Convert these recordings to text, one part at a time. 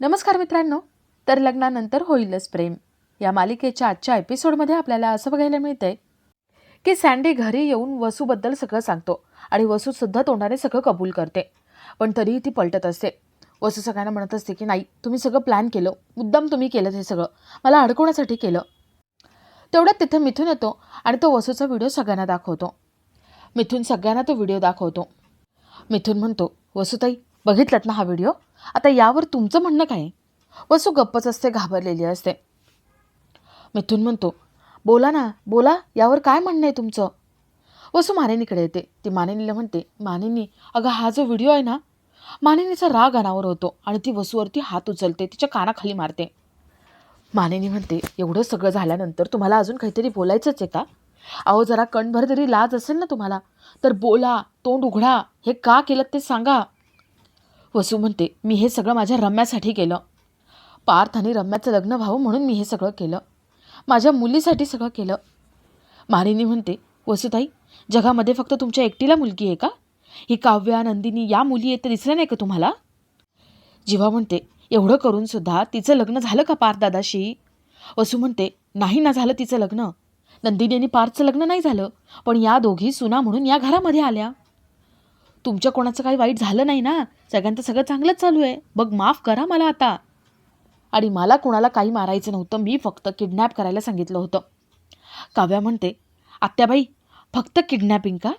नमस्कार मित्रांनो तर लग्नानंतर होईलच प्रेम. या मालिकेच्या आजच्या एपिसोडमध्ये आपल्याला असं बघायला मिळतंय की सँडी घरी येऊन वसूबद्दल सगळं सांगतो आणि वसूसुद्धा तोंडाने सगळं कबूल करते. पण तरीही ती पलटत असते. वसू सगळ्यांना म्हणत असते की नाही तुम्ही सगळं प्लॅन केलं. मुद्दाम तुम्ही केलं हे सगळं. मला अडकवण्यासाठी केलं. तेवढ्यात तिथे मिथून येतो आणि तो वसूचा व्हिडिओ सगळ्यांना दाखवतो. मिथून सगळ्यांना तो व्हिडिओ दाखवतो. मिथून म्हणतो वसुताई बघितलात ना हा व्हिडिओ आता यावर तुमचं म्हणणं काय वसू गप्पच असते घाबरलेली असते. मिथून म्हणतो बोला ना बोला यावर काय म्हणणं आहे तुमचं? वसू मानिनीकडे येते. ती मानिनीला म्हणते मानिनी अगं हा जो व्हिडिओ आहे ना मानिनीचा राग अनावर होतो आणि ती वसूवरती हात उचलते तिच्या कानाखाली मारते. मानिनी म्हणते एवढं सगळं झाल्यानंतर तुम्हाला अजून काहीतरी बोलायचंच आहे का? अहो जरा कणभर तरी लाज असेल ना तुम्हाला तर बोला तोंड उघडा हे का केलं ते सांगा. वसू म्हणते मी हे सगळं माझ्या रम्यासाठी केलं. पार्थ आणि रम्याचं लग्न व्हावं म्हणून मी हे सगळं केलं. माझ्या मुलीसाठी सगळं केलं. मारिनी म्हणते वसुताई जगामध्ये फक्त तुमच्या एकटीला मुलगी आहे का? ही काव्या नंदिनी या मुली आहेत तर दिसल्या नाही का तुम्हाला? जिवा म्हणते एवढं करून सुद्धा तिचं लग्न झालं का पार्थ दादाशी वसू म्हणते नाही ना झालं तिचं लग्न. नंदिनी आणि पार्थचं लग्न नाही झालं पण या दोघी सुना म्हणून या घरामध्ये आल्या. तुमच्या कोणाचं काही वाईट झालं नाही ना? सगळ्यांचं सगळं चांगलंच चालू आहे. बघ माफ करा मला आता. आणि मला कोणाला काही मारायचं नव्हतं. मी फक्त किडनॅप करायला सांगितलं होतं. काव्या म्हणते आत्याबाई फक्त किडनॅपिंग का?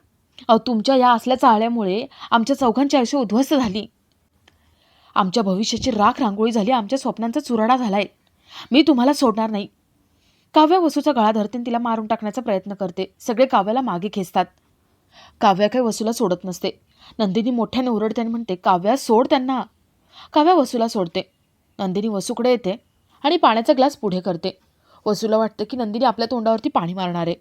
अहो तुमच्या या असल्या चाळ्यामुळे आमच्या चौघांची आयुष्य उद्ध्वस्त झाली. आमच्या भविष्याची राख रांगोळी झाली. आमच्या स्वप्नांचा चुराडा झालाय. मी तुम्हाला सोडणार नाही. काव्य वसूचा गळा धरते तिला मारून टाकण्याचा प्रयत्न करते. सगळे काव्याला मागे खेचतात. काव्या काही वसूला सोडत नसते. नंदिनी मोठ्याने ओरडते आणि म्हणते काव्या सोड त्यांना. काव्या वसूला सोडते. नंदिनी वसूकडे येते आणि पाण्याचा ग्लास पुढे करते. वसूला वाटतं की नंदिनी आपल्या तोंडावरती पाणी मारणार. आहे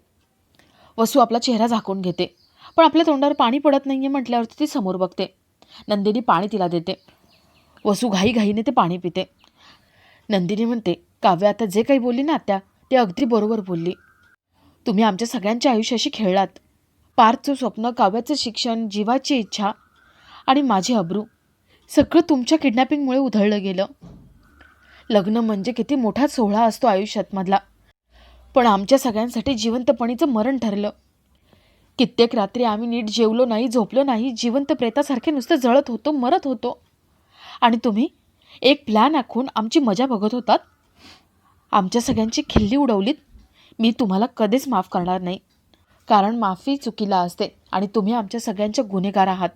वसू आपला चेहरा झाकून घेते. पण आपल्या तोंडावर पाणी पडत नाही आहे म्हटल्यावरती ती समोर बघते. नंदिनी पाणी तिला देते. वसू घाईघाईने ते पाणी पिते. नंदिनी म्हणते काव्या आता जे काही बोलली ना आत्या ते अगदी बरोबर बोलली. तुम्ही आमच्या सगळ्यांच्या आयुष्याशी खेळलात. पार्थचं स्वप्न काव्याचं शिक्षण जीवाची इच्छा आणि माझी अब्रू सगळं तुमच्या किडनॅपिंगमुळे उधळलं गेलं. लग्न म्हणजे किती मोठा सोहळा असतो आयुष्यातमधला. पण आमच्या सगळ्यांसाठी जिवंतपणीचं मरण ठरलं. कित्येक रात्री आम्ही नीट जेवलो नाही झोपलो नाही जिवंत प्रेतासारखे नुसतं जळत होतो मरत होतो. आणि तुम्ही एक प्लॅन आखून आमची मजा बघत होतात? आमच्या सगळ्यांची खिल्ली उडवलीत. मी तुम्हाला कधीच माफ करणार नाही. कारण माफी चुकीला असते आणि तुम्ही आमच्या सगळ्यांचे गुन्हेगार आहात.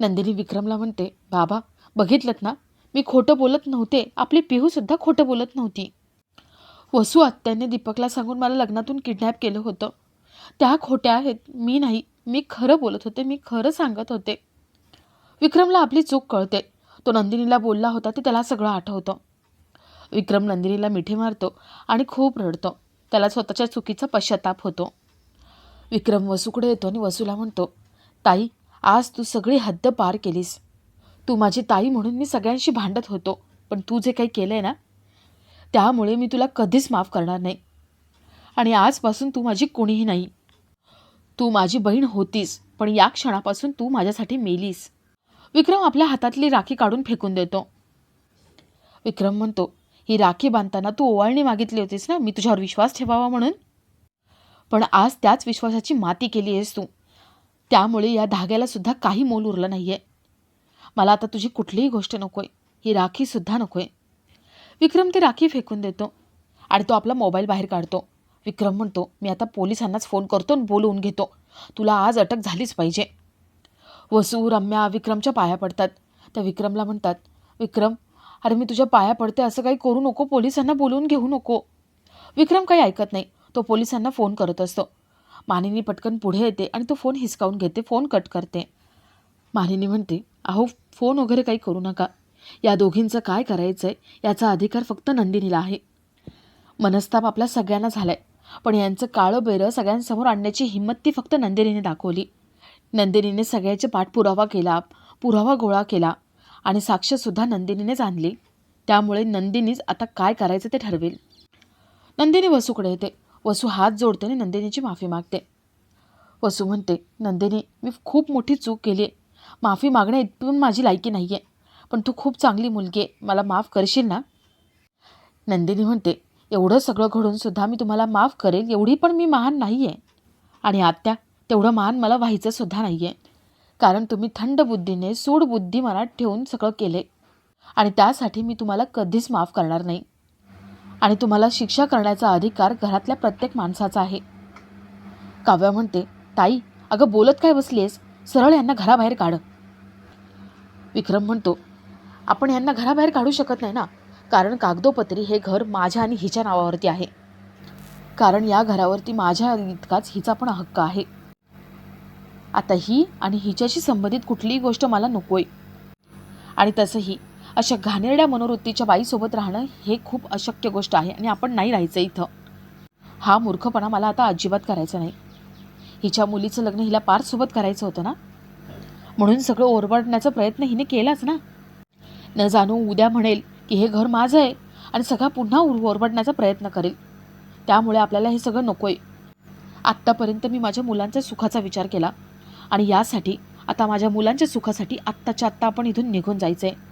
नंदिनी विक्रमला म्हणते बाबा बघितलं ना? मी खोटं बोलत नव्हते. आपली पिहूसुद्धा खोटं बोलत नव्हती. वसू आत्याने दीपकला सांगून मला लग्नातून किडनॅप केलं होतं. त्या खोट्या आहेत. मी नाही. मी खरं बोलत होते. मी खरं सांगत होते. विक्रमला आपली चूक कळते. तो नंदिनीला बोलला होता ते त्याला सगळं आठवतं. विक्रम नंदिनीला मिठी मारतो आणि खूप रडतो. त्याला स्वतःच्या चुकीचा पश्चाताप होतो. विक्रम वसूकडे येतो आणि वसूला म्हणतो ताई आज तू सगळी हद्द पार केलीस. तू माझी ताई म्हणून मी सगळ्यांशी भांडत होतो पण तू जे काही केलं आहे ना त्यामुळे मी तुला कधीच माफ करणार नाही. आणि आजपासून तू माझी कोणीही नाही. तू माझी बहीण होतीस पण या क्षणापासून तू माझ्यासाठी मेलीस. विक्रम आपल्या हातातली राखी काढून फेकून देतो. विक्रम म्हणतो ही राखी बांधताना तू ओवाळणी मागितली होतीस ना मी तुझ्यावर विश्वास ठेवावा म्हणून? पण आज त्याच विश्वासाची माती केली आहेस तू. त्यामुळे या धाग्याला सुद्धा काही मोल उरलं नाही आहे मला आता तुझी कुठलीही गोष्ट नको आहे ही राखीसुद्धा नको आहे विक्रम ती राखी फेकून देतो आणि तो आपला मोबाईल बाहेर काढतो. विक्रम म्हणतो मी आता पोलिसांनाच फोन करतो आणि बोलवून घेतो. तुला आज अटक झालीच पाहिजे. वसू रम्या विक्रमच्या पाया पडतात. त्या विक्रमला म्हणतात विक्रम अरे मी तुझ्या पाया पडते असं काही करू नको. पोलिसांना बोलवून घेऊ नको. विक्रम काही ऐकत नाही. तो पोलिसांना फोन करत असतो. मानिनी पटकन पुढे येते आणि तो फोन हिसकावून घेते फोन कट करते. मानिनी म्हणते अहो फोन वगैरे काही करू नका. या दोघींचं काय करायचं आहे याचा अधिकार फक्त नंदिनीला आहे. मनस्ताप आपल्या सगळ्यांना झालाय पण यांचं काळं बेरं सगळ्यांसमोर आणण्याची हिंमत ती फक्त नंदिनीने दाखवली. नंदिनीने सगळ्याचे पाठपुरावा केला पुरावा गोळा केला आणि साक्षसुद्धा नंदिनीनेच आणली. त्यामुळे नंदिनीच आता काय करायचं ते ठरवेल. नंदिनी वसूकडे येते. वसू हात जोडते आणि नंदिनीची माफी मागते. वसू म्हणते नंदिनी मी खूप मोठी चूक केली आहे माफी मागण्या इतकी पण माझी लायकी नाही आहे पण तू खूप चांगली मुलगी आहे. मला माफ करशील ना? नंदिनी म्हणते एवढं सगळं घडून सुद्धा मी तुम्हाला माफ करेल. एवढी पण मी महान नाही आहे आणि आत्या तेवढं महान मला व्हायचं सुद्धा नाही आहे कारण तुम्ही थंड बुद्धीने सूड बुद्धी मनात ठेवून सगळं केले आणि त्यासाठी मी तुम्हाला कधीच माफ करणार नाही. आणि तुम्हाला शिक्षा करण्याचा अधिकार घरातल्या प्रत्येक माणसाचा आहे. काव्या म्हणते ताई अगं बोलत काय बसलीस सरळ यांना घराबाहेर काढ. विक्रम म्हणतो आपण यांना घराबाहेर काढू शकत नाही ना? कारण कागदोपत्री हे घर माझ्या आणि हिच्या नावावरती आहे. कारण या घरावरती माझ्या इतकाच हिचा पण हक्क आहे. आता ही आणि हिच्याशी संबंधित कुठलीही गोष्ट मला नकोय. आणि तसंही. अशा घाणेरड्या मनोवृत्तीच्या बाईसोबत राहणं हे खूप अशक्य गोष्ट आहे आणि आपण नाही राहायचं इथं. हा मूर्खपणा मला आता अजिबात करायचा नाही. हिच्या मुलीचं लग्न हिला पार्थसोबत करायचं होतं ना? म्हणून सगळं ओरबडण्याचा प्रयत्न हिने केलाच ना? न जाणू उद्या म्हणेल की हे घर माझं आहे आणि सगळा पुन्हा उर- ओरबडण्याचा प्रयत्न करेल. त्यामुळे आपल्याला हे सगळं नको आहे आत्तापर्यंत मी माझ्या मुलांच्या सुखाचा विचार केला आणि यासाठी आता माझ्या मुलांच्या सुखासाठी आत्ताच्या आत्ता आपण इथून निघून जायचं आहे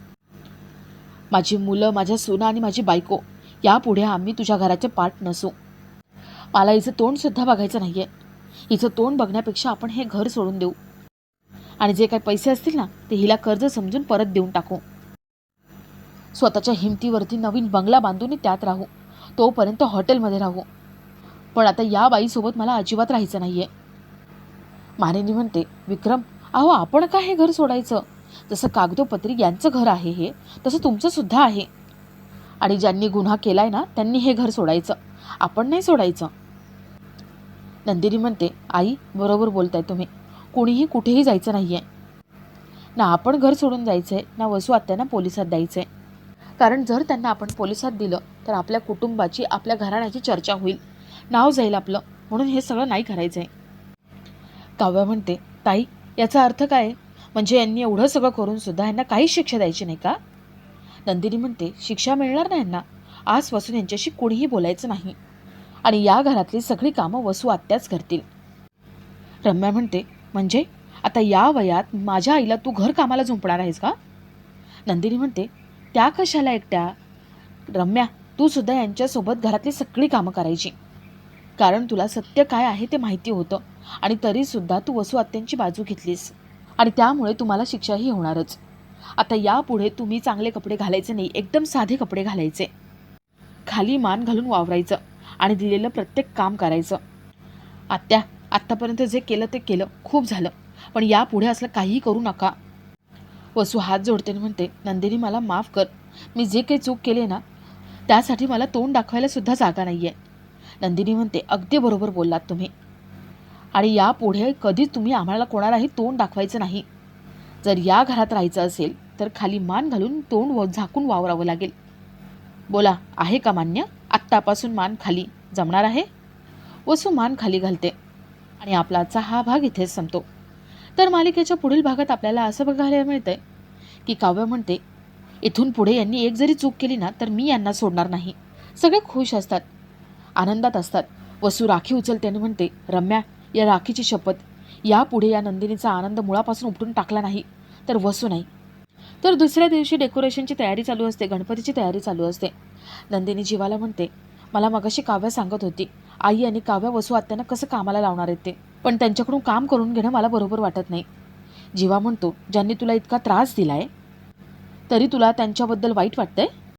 माझी मुलं माझ्या सुना आणि माझी बायको यापुढे आम्ही तुझ्या घराचे पाठ नसू. मला हिचं तोंडसुद्धा बघायचं नाही आहे हिचं तोंड बघण्यापेक्षा आपण हे घर सोडून देऊ. आणि जे काही पैसे असतील ना ते हिला कर्ज समजून परत देऊन टाकू. स्वतःच्या हिमतीवरती नवीन बंगला बांधून त्यात राहू. तोपर्यंत हॉटेलमध्ये राहू. पण आता या बाईसोबत मला अजिबात राहायचं नाही आहे मानिनी म्हणते विक्रम अहो आपण का हे घर सोडायचं? जसं कागदोपत्री यांचं घर आहे हे तसं तुमचं सुद्धा आहे. आणि ज्यांनी गुन्हा केलाय ना त्यांनी हे घर सोडायचं. आपण नाही सोडायचं. नंदिनी म्हणते आई बरोबर बोलताय तुम्ही. कोणीही कुठेही जायचं नाही आहे ना आपण घर सोडून जायचं आहे ना वसू आत्यांना पोलिसात द्यायचं आहे कारण जर त्यांना आपण पोलिसात दिलं तर आपल्या कुटुंबाची आपल्या घराण्याची चर्चा होईल. नाव जाईल आपलं. म्हणून हे सगळं नाही करायचं आहे काव्या म्हणते ताई याचा अर्थ काय आहे? म्हणजे यांनी एवढं सगळं करून सुद्धा यांना काहीच शिक्षा द्यायची नाही का? नंदिनी म्हणते शिक्षा मिळणार नाही यांना. आजपासून यांच्याशी कुणीही बोलायचं नाही. आणि या घरातली सगळी कामं वसू आत्याच करतील. रम्या म्हणते म्हणजे? आता या वयात माझ्या आईला तू घर कामाला झुंपणार आहेस का? नंदिनी म्हणते त्या कशाला एकट्या? रम्या तू सुद्धा यांच्यासोबत घरातली सगळी कामं करायची. कारण तुला सत्य काय आहे ते माहिती होतं. आणि तरीसुद्धा तू वसू आत्यांची बाजू घेतलीस. आणि त्यामुळे तुम्हाला शिक्षाही होणारच. आता यापुढे तुम्ही चांगले कपडे घालायचे नाही एकदम साधे कपडे घालायचे. खाली मान घालून वावरायचं आणि दिलेलं प्रत्येक काम करायचं. आत्या आत्तापर्यंत जे केलं ते केलं खूप झालं. पण यापुढे असलं काहीही करू नका. वसू हात जोडते म्हणते नंदिनी मला माफ कर. मी जे काही चूक केली ना त्यासाठी मला तोंड दाखवायला सुद्धा जागा नाही आहे नंदिनी म्हणते अगदी बरोबर बोललात तुम्ही. आणि यापुढे कधीच तुम्ही आम्हाला कोणालाही तोंड दाखवायचं नाही. जर या घरात राहायचं असेल तर खाली मान घालून तोंड व झाकून वावरावं लागेल. बोला आहे का मान्य? आत्तापासून मान खाली जमणार आहे? वसू मान खाली घालते आणि आपलाचा हा भाग इथेच संपतो. तर मालिकेच्या पुढील भागात आपल्याला असं बघायला मिळतंय की काव्य म्हणते इथून पुढे यांनी एक जरी चूक केली ना तर मी यांना सोडणार नाही. सगळे खुश असतात आनंदात असतात. वसू राखी उचलते आणि म्हणते रम्या या राखीची शपथ. यापुढे या नंदिनीचा आनंद मुळापासून उपटून टाकला नाही तर वसू नाही. तर दुसऱ्या दिवशी डेकोरेशनची तयारी चालू असते गणपतीची तयारी चालू असते. नंदिनी जीवाला म्हणते मला मगाशी काव्या सांगत होती. आई आणि काव्या वसू आत्यांना कसं कामाला लावणार आहेत ते? पण त्यांच्याकडून काम करून घेणं मला बरोबर वाटत नाही. जीवा म्हणतो ज्यांनी तुला इतका त्रास दिलाय तरी तुला त्यांच्याबद्दल वाईट वाटतंय?